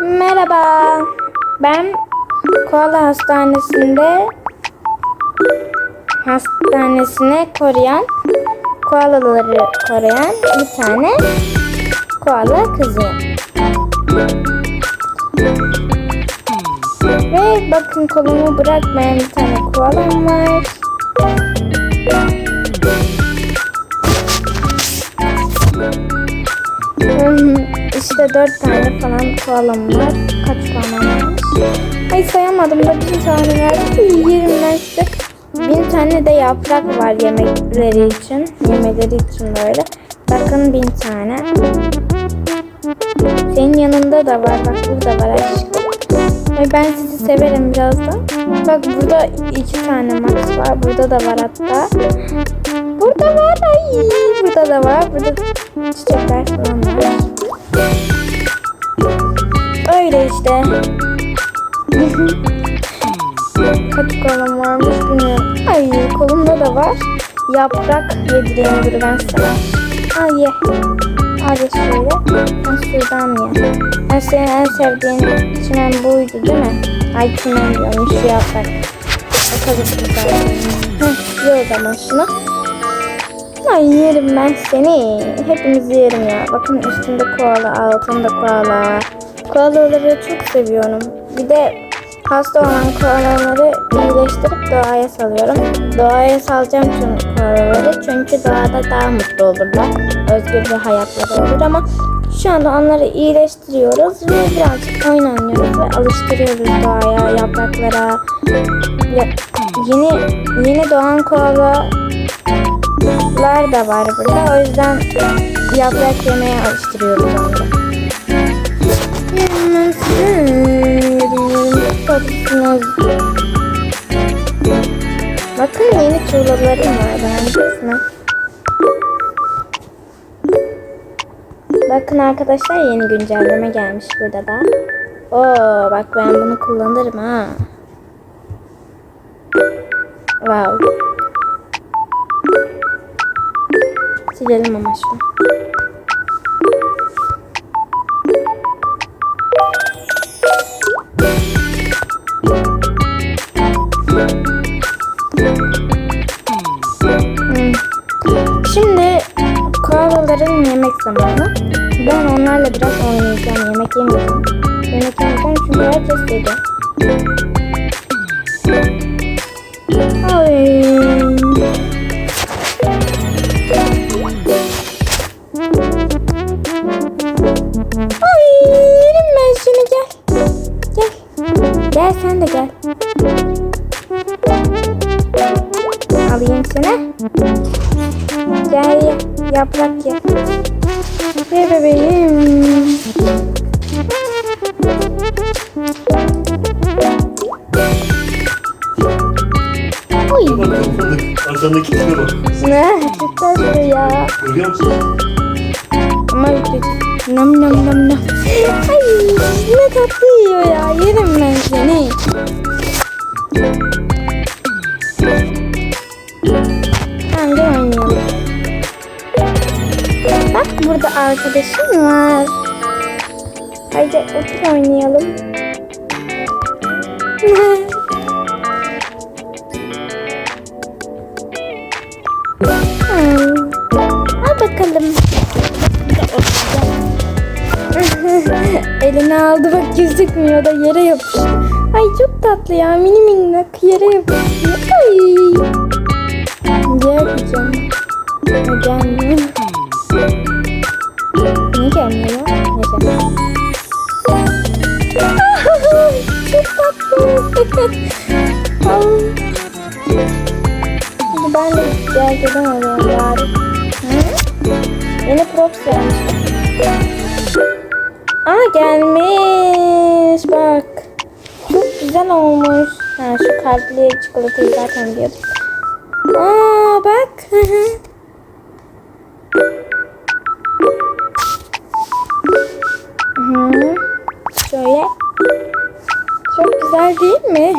Merhaba. Ben Koala Hastanesi'nde hastanesine koruyan koalaları koruyan bir tane koala kızıyım. Ve bakın kolumu bırakmayan bir tane koalam var. İşte dört tane falan koalam var. Kaç koalam varmış? Ay sayamadım bin tane verdi. Ben size. Bin tane de yaprak var yemekleri için. Yemeleri için böyle. Bakın bin tane. Senin yanında da var. Bak burada var aşkım. Ay ben sizi severim birazdan. Bak burada iki tane max var. Burada da var hatta. Burada var. Ay burada da var. Burada var. Öyle işte. Kaç kolum varmış bilmiyorum. Ay kolumda da var. Yaprak yedireyim dur ben sana. Ay ye. Hadi şöyle. Ben şuradan ye. Ben senin en sevdiğin çimen buydu değil mi? Ay çimen diyorum şu yaprak. Kadar güzel. Heh, ye o zaman şunu. Ay yerim ben seni. Hepimizi yerim ya. Bakın üstünde koala, altında koala. Koalaları çok seviyorum. Bir de hasta olan koalaları iyileştirip doğaya salıyorum. Doğaya salacağım tüm koalaları. Çünkü doğada daha mutlu olurlar. Özgür bir hayatları olur ama şu anda onları iyileştiriyoruz ve birazcık oyun oynuyoruz ve alıştırıyoruz doğaya, yapraklara. Ya- Yeni yeni doğan koala lar da var burada. O yüzden yaprak yemeye alıştırıyoruz onları. Bakın yeni tuğlalarım var beğendiniz mi? Bakın arkadaşlar yeni güncelleme gelmiş burada da. Oo bak ben bunu kullanırım ha. Wow. Silelim ama. Hmm. Şimdi yemek zamanı. Ben onlarla biraz oynayacağım. Yemek yemeyeceğim. Yemek yemeyeceğim çünkü herkes yedi. Arkandaki tipe bak. Ne? Çok tatlı ya. Görüyor musun? Ama nam nam nam nam. Ay ne tatlı yiyor ya. Yerim ben seni. Hadi oynayalım. Bak burada arkadaşım var. Haydi otur oynayalım. Elini aldı bak gözükmüyor da yere yapıştı. Ay çok tatlı ya mini minnak yere yapıştı. Ay. Ne yapacağım? Gelmiyor? Niye gelmiyor çok tatlı. Ben de gerçekten alıyorum bari. Yeni props gelmiş. Aa gelmiş bak. Çok güzel olmuş. Ha şu kalpli çikolatayı zaten diyordum. Aa bak. Hı. Hı. Şöyle. Çok güzel değil mi?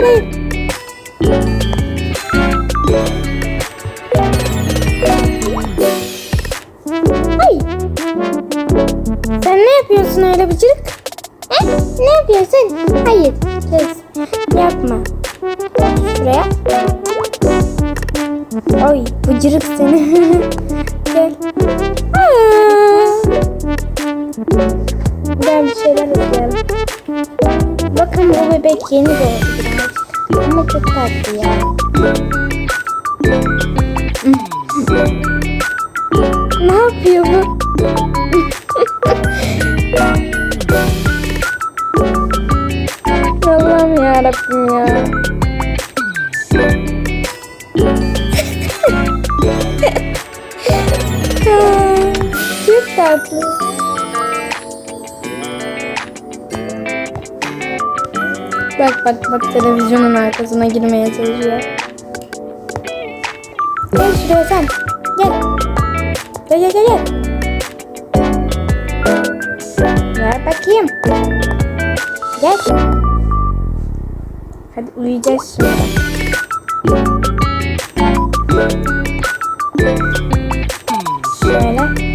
baby. Bir şeyler izleyelim. Bakın bu bebek yeni doğdu. Ama çok tatlı ya. ne yapıyor bu? Allah'ım ya Rabbim ya. Çok tatlı. Bak bak bak televizyonun arkasına girmeye çalışıyor. Gel şuraya sen. Gel. Gel gel gel gel. Ver bakayım. Gel. Hadi uyuyacağız şimdi. Şöyle.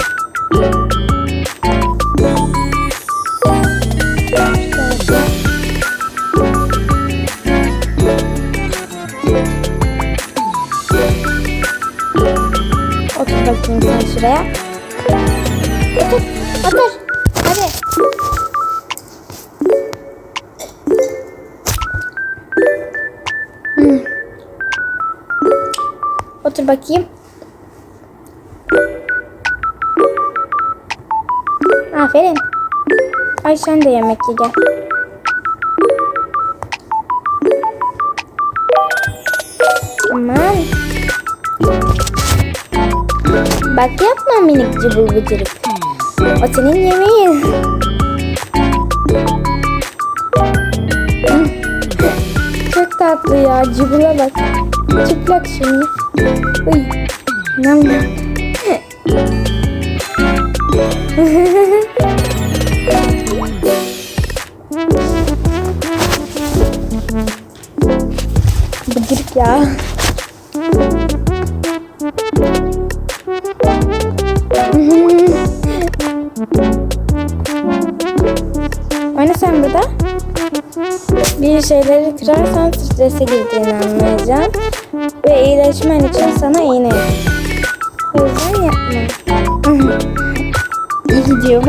Otur bakayım. Aferin. Ay sen de yemek ye gel. Aman. Bak yapma minik cıbıl bıcırık. O senin yemeğin. Çok tatlı ya. Cıbıla bak. Çıplak şimdi. Uy. Nam nam. Bıcırık ya. Oyna sen burada. Bir şeyleri kırarsan strese girdiğini anlayacağım. Ve iyileşmen için sana iğne yapacağım. O yüzden yapma. İyi gidiyor.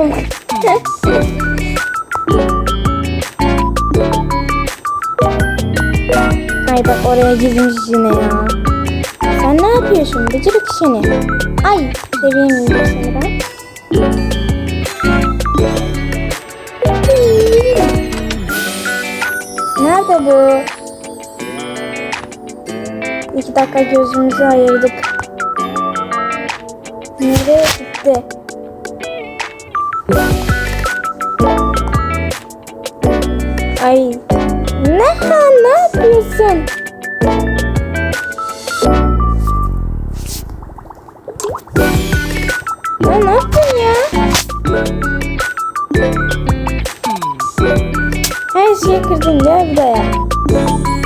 Ay bak oraya gizmiş yine ya. Sen ne yapıyorsun? Bıcırık seni. Ay seveyim seni ben. Nerede bu? İki dakika gözümüzü ayırdık. Nereye gitti? Ay. Ne ne yapıyorsun? Ya ne yaptın ya? Her şeyi kırdın gel buraya.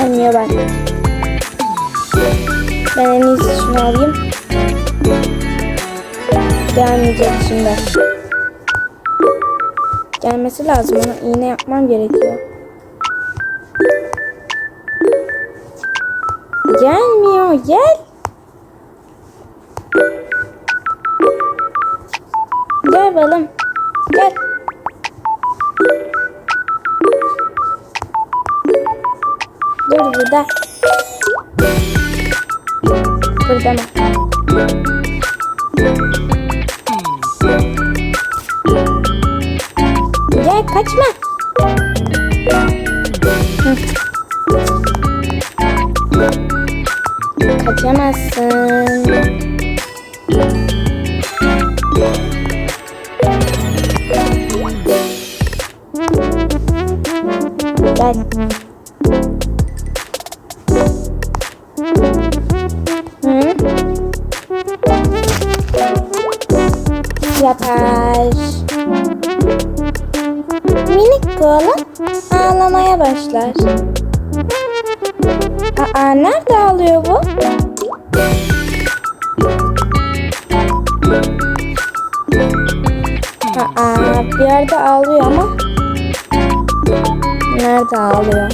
Gelmiyor bak. Ben en iyisi şunu alayım. Gelmeyecek şimdi. Gelmesi lazım. Ona iğne yapmam gerekiyor. Gelmiyor. Gel. Gel balım. Gel. Dur burada. Burada mı? Gel kaçma. Hı. Kaçamazsın. Gel. Aa nerede ağlıyor bu? Aa bir yerde ağlıyor ama nerede ağlıyor?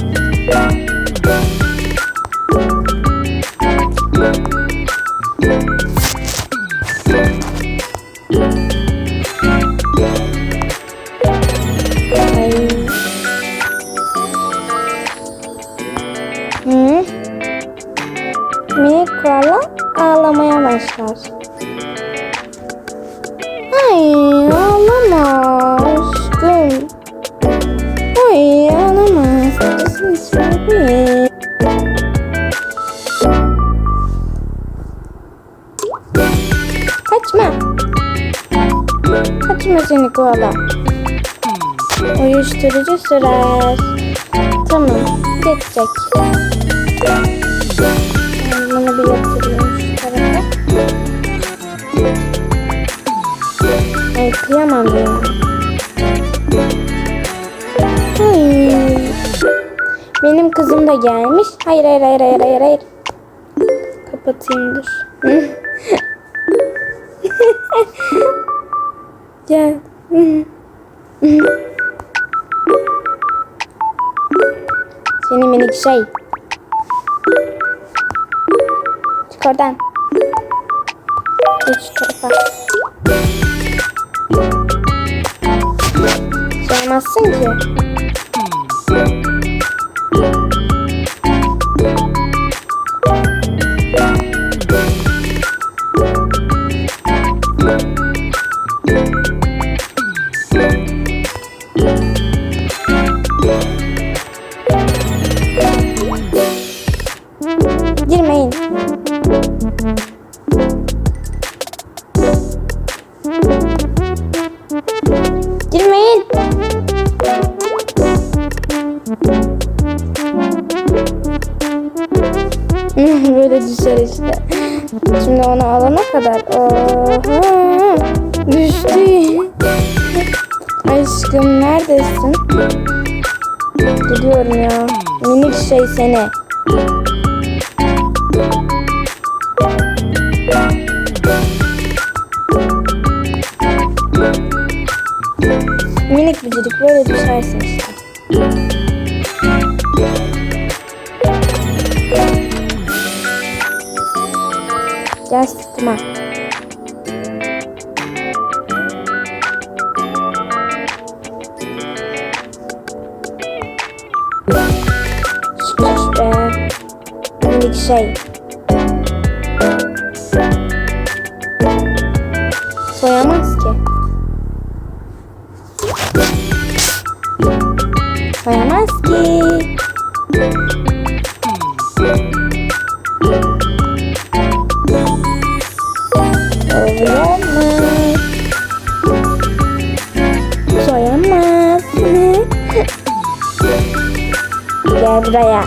Uyuşturucu sürer. Tamam. Geçecek. Ben bunu bir yatırayım şu tarafa. Ay kıyamam ya. Ay. Benim kızım da gelmiş. Hayır hayır hayır hayır hayır hayır. Kapatayım dur. Gel. Seni minik şey. Çık oradan. Geç tarafa. Sığamazsın ki. Girmeyin. Şimdi onu alana kadar. Oha. Düştü. Aşkım neredesin? Gidiyorum ya. Minik şey seni. Minik bicirik böyle düşersin işte. Gel sıkma. Şükür be. Minik şey. Soyamaz ki. Soyamaz ki. Soyamaz. Soyamaz. Gel buraya.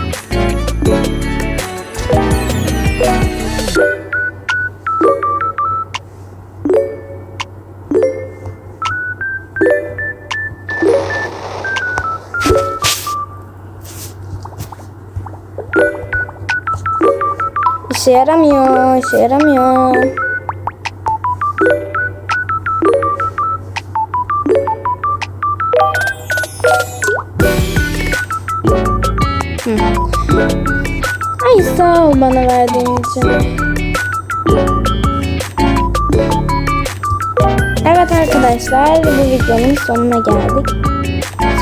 İşe yaramıyor, işe yaramıyor. Bana verdiğin için. Evet arkadaşlar bu videonun sonuna geldik.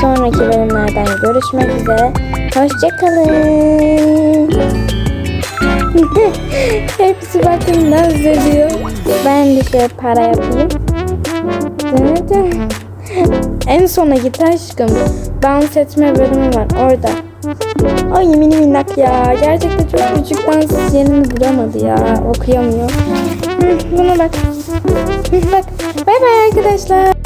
Sonraki bölümlerden görüşmek üzere. Hoşçakalın. Hepsi bakın nasıl ediyor. Ben de şöyle para yapayım. En sona git aşkım. Dans etme bölümü var orada. Ay mini minnak ya. Gerçekten çok küçük dans yerini bulamadı ya. Okuyamıyor. Buna bak. Bak. Bay bay arkadaşlar.